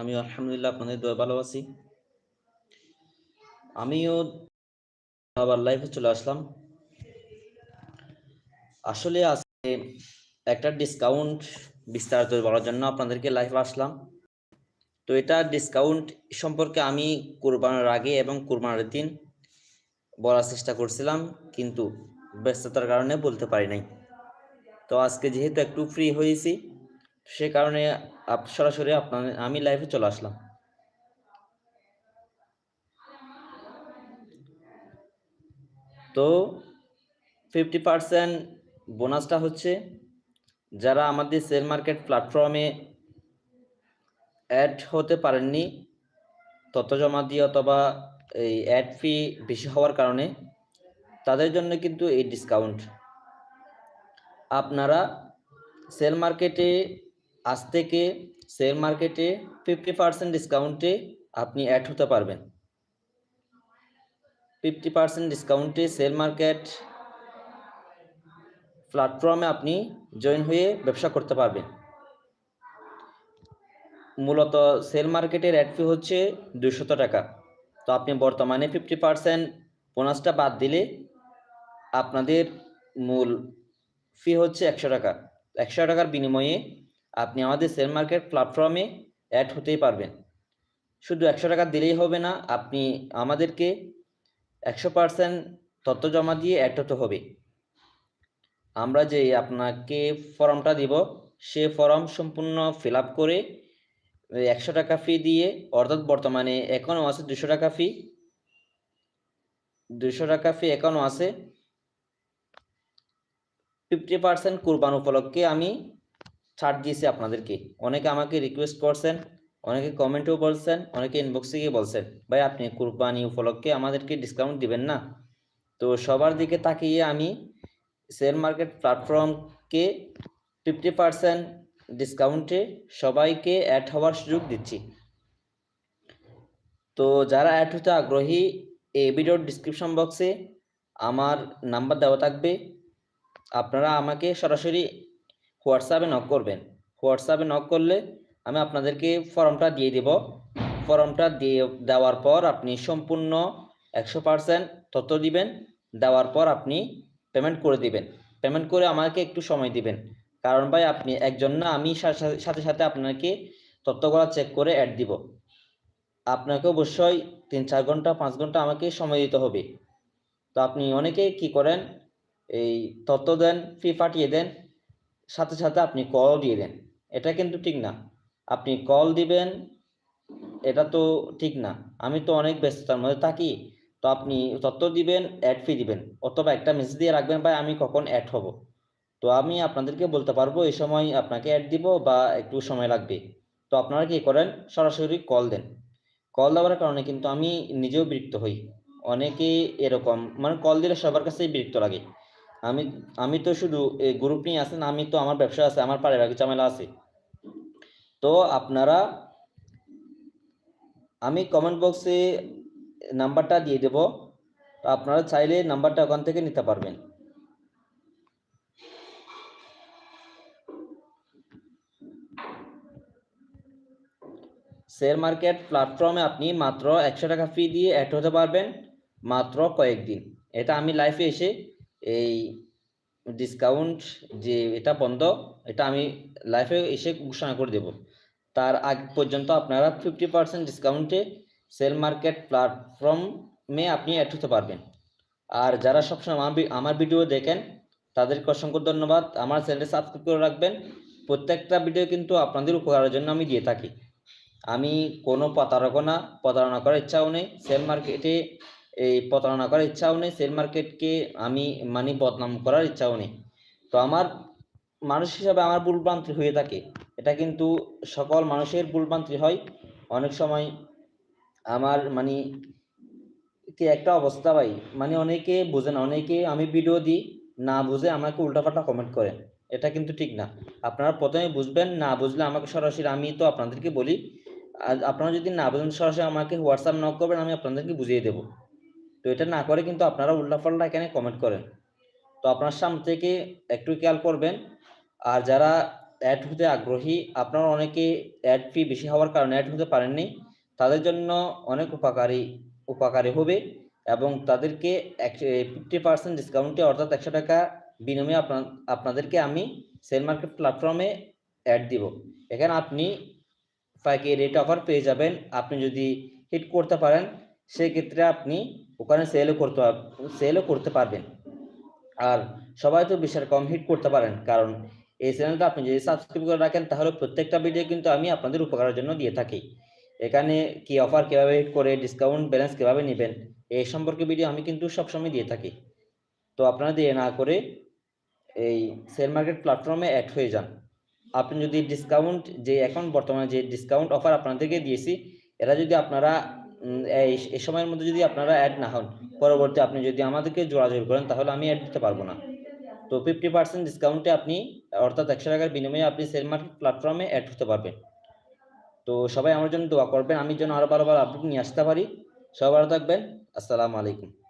আমি আলহামদুলিল্লাহ আপনাদের দোয়া ভালো আছি। আমিও আবার লাইভে চলে আসলাম। আসলে আজকে একটা ডিসকাউন্ট বিস্তারিত বলার জন্য আপনাদেরকে লাইভে আসলাম। তো এটা ডিসকাউন্ট সম্পর্কে আমি কোরবানের আগে এবং কোরবানের দিন বলার চেষ্টা করছিলাম, কিন্তু ব্যস্ততার কারণে বলতে পারি নাই। তো আজকে যেহেতু একটু ফ্রি হয়েছি সে কারণে সরাসরি আপনার, আমি লাইভে চলে আসলাম। তো ফিফটি পার্সেন্ট বোনাসটা হচ্ছে যারা আমাদের সেল মার্কেট প্ল্যাটফর্মে অ্যাড হতে পারেননি, তথ্য জমা দিয়ে অথবা এই অ্যাড ফি বেশি হওয়ার কারণে, তাদের জন্য কিন্তু এই ডিসকাউন্ট আপনারা সেল মার্কেটে আজ থেকে সেল মার্কেটে ফিফটি পার্সেন্ট ডিসকাউন্টে আপনি অ্যাড হতে পারবেন। ফিফটি পার্সেন্ট ডিসকাউন্টে সেল মার্কেট প্ল্যাটফর্মে আপনি জয়েন হয়ে ব্যবসা করতে পারবেন। মূলত সেল মার্কেটের অ্যাড ফি হচ্ছে দুশত টাকা। তো আপনি বর্তমানে ফিফটি পার্সেন্ট বোনাসটা বাদ দিলে আপনাদের মূল ফি হচ্ছে একশো টাকা। একশো টাকার বিনিময়ে আপনি আমাদের শেয়ার মার্কেট প্ল্যাটফর্মে অ্যাড হতেই পারবেন। শুধু একশো টাকা দিলেই হবে না, আপনি আমাদেরকে একশো পার্সেন্ট তথ্য জমা দিয়ে অ্যাড হতে হবে। আমরা যে আপনাকে ফর্মটা দিব, সে ফর্ম সম্পূর্ণ ফিল আপ করে একশো টাকা ফি দিয়ে, অর্থাৎ বর্তমানে এখনও আছে দুশো টাকা ফি দুশো টাকা ফি এখনও আছে। ফিফটি পার্সেন্ট কোরবান উপলক্ষে আমি ছাড় দিয়েছি আপনাদেরকে। অনেকে আমাকে রিকোয়েস্ট করছেন, অনেকে কমেন্টেও বলছেন, অনেকে ইনবক্সে গিয়ে বলছেন, ভাই, আপনি কুরবানি উপলক্ষে আমাদেরকে ডিসকাউন্ট দিবেন না? তো সবার দিকে তাকিয়ে আমি শেয়ার মার্কেট প্ল্যাটফর্মকে ফিফটি পার্সেন্ট ডিসকাউন্টে সবাইকে অ্যাড হওয়ার সুযোগ দিচ্ছি। তো যারা অ্যাড হতে আগ্রহী, এই ভিডিওর ডিসক্রিপশন বক্সে আমার নাম্বার দেওয়া থাকবে। আপনারা আমাকে সরাসরি হোয়াটসঅ্যাপে নক করবেন। হোয়াটসঅ্যাপে নক করলে আমি আপনাদেরকে ফর্মটা দিয়ে দেব। ফর্মটা দিয়ে দেওয়ার পর আপনি সম্পূর্ণ একশো পার্সেন্ট তথ্য দিবেন। দেওয়ার পর আপনি পেমেন্ট করে দিবেন। পেমেন্ট করে আমাকে একটু সময় দিবেন। কারণ ভাই, আপনি একজন না, আমি সাথে সাথে আপনাকে তথ্যগুলো চেক করে অ্যাড দিব। আপনাকে অবশ্যই তিন চার ঘণ্টা, পাঁচ ঘণ্টা আমাকে সময় দিতে হবে। তো আপনি অনেকে কি করেন? এই তথ্য দেন ফি পাঠিয়ে দেন সাথে সাথে আপনি কল দিয়ে দেন। এটা কিন্তু ঠিক না। আপনি কল দিবেন, এটা তো ঠিক না। আমি তো অনেক ব্যস্ততার মধ্যে থাকি, তো আপনি তথ্য দিবেন অ্যাড ফি দিবেন, অথবা একটা মেসেজ দিয়ে রাখবেন, ভাই, আমি কখন অ্যাড হব? তো আমি আপনাদেরকে বলতে পারব, এই সময় আপনাকে অ্যাড দিব বা একটু সময় লাগবে। তো আপনারা কি করেন? সরাসরি কল দেন। কল দেওয়ার কারণে কিন্তু আমি নিজেও বিরক্ত হই। অনেকে এরকম মানে কল দিলে সবার কাছেই বিরক্ত লাগে। আমি আমি তো শুধু গ্রুপ নিয়ে আছেন আমি তো আমার ব্যবসা আছে, আমার পারিবারিক ঝামেলা আছে। তো আপনারা, আমি কমেন্ট বক্সে নাম্বারটা দিয়ে দেব আপনারা চাইলে নাম্বারটা ওখান থেকে নিতে পারবেন। শেয়ার মার্কেট প্ল্যাটফর্মে আপনি মাত্র একশো টাকা ফি দিয়ে অ্যাড হতে পারবেন, মাত্র কয়েকদিন। এটা আমি লাইফে এসে এই ডিসকাউন্ট যে এটা বন্ধ, এটা আমি লাইফে এসে ঘোষণা করে দেব। তার আগ পর্যন্ত আপনারা ফিফটি পার্সেন্ট ডিসকাউন্টে সেল মার্কেট প্ল্যাটফর্মে আপনি অ্যাড হতে পারবেন। আর যারা সবসময় আমার ভিডিও দেখেন, তাদেরকে অসংখ্য ধন্যবাদ। আমার চ্যানেলটি সাবস্ক্রাইব করে রাখবেন। প্রত্যেকটা ভিডিও কিন্তু আপনাদের উপকারের জন্য আমি দিয়ে থাকি। আমি কোনো প্রতারণা প্রতারণা করার ইচ্ছাও নেই। সেল মার্কেটে এই প্রতারণা করার ইচ্ছাও নেই শেয়ার মার্কেটকে আমি মানে বদনাম করার ইচ্ছাও নেই। তো আমার মানুষ হিসাবে আমার ভুলভ্রান্তি হয়ে থাকে। এটা কিন্তু সকল মানুষের ভুলভ্রান্তি হয়। অনেক সময় আমার মানে কি একটা অবস্থা ভাই মানে অনেকে বোঝে না, অনেকে আমি ভিডিও দিই, না বুঝে আমাকে উল্টাপাল্টা কমেন্ট করে। এটা কিন্তু ঠিক না। আপনারা প্রথমে বুঝবেন, না বুঝলে আমাকে সরাসরি আমি তো আপনাদেরকে বলি। আর আপনারা যদি না বুঝেন, সরাসরি আমাকে হোয়াটসঅ্যাপ নক করবেন, আমি আপনাদেরকে বুঝিয়ে দেবো। তো এটা না করে কিন্তু আপনারা উল্টাপাল্টা এখানে কমেন্ট করেন। তো আপনার সামনে থেকে একটু খেয়াল করবেন, আর যারা অ্যাড হতে আগ্রহী, আপনারা অনেকে অ্যাড ফি বেশি হওয়ার কারণে অ্যাড হতে পারেননি, তাদের জন্য অনেক উপকারী উপকারী হবে এবং তাদেরকে ফিফটি পার্সেন্ট ডিসকাউন্টে অর্থাৎ একশো টাকা বিনিময়ে আপনার, আপনাদেরকে আমি সেল মার্কেট প্ল্যাটফর্মে অ্যাড দিব। এখানে আপনি ফাইকে রেট অফার পেয়ে যাবেন। আপনি যদি হিট করতে পারেন সেক্ষেত্রে আপনি ওখানে সেলও করতে সেলও করতে পারবেন। আর সবাই তো বিশাল কম হিট করতে পারেন, কারণ এই চ্যানেলটা আপনি যদি সাবস্ক্রাইব করে রাখেন, তাহলে প্রত্যেকটা ভিডিও কিন্তু আমি আপনাদের উপকারের জন্য দিয়ে থাকি। এখানে কি অফার কীভাবে হিট করে ডিসকাউন্ট ব্যালেন্স কীভাবে নেবেন, এই সম্পর্কে ভিডিও আমি কিন্তু সবসময় দিয়ে থাকি। তো আপনারা দিয়ে না করে এই শেয়ার মার্কেট প্ল্যাটফর্মে অ্যাড হয়ে যান। আপনি যদি ডিসকাউন্ট যে এখন বর্তমানে যে ডিসকাউন্ট অফার আপনাদেরকে দিয়েছি এটা যদি আপনারা এই সময়ের মধ্যে যদি আপনারা অ্যাড না হন, পরবর্তী আপনি যদি আমাদেরকে যোগাযোগ করেন, তাহলে আমি অ্যাড দিতে পারব না। তো ফিফটি পার্সেন্ট ডিসকাউন্টে আপনি, অর্থাৎ একশো টাকার বিনিময়ে আপনি সেল মার্কেট প্ল্যাটফর্মে অ্যাড হতে পারবেন। তো সবাই আমার জন্য দোয়া করবেন, আমি যেন আরও ভালো ভালো আপডেট নিয়ে আসতে পারি। সবাই ভালো থাকবেন। আসসালামু আলাইকুম।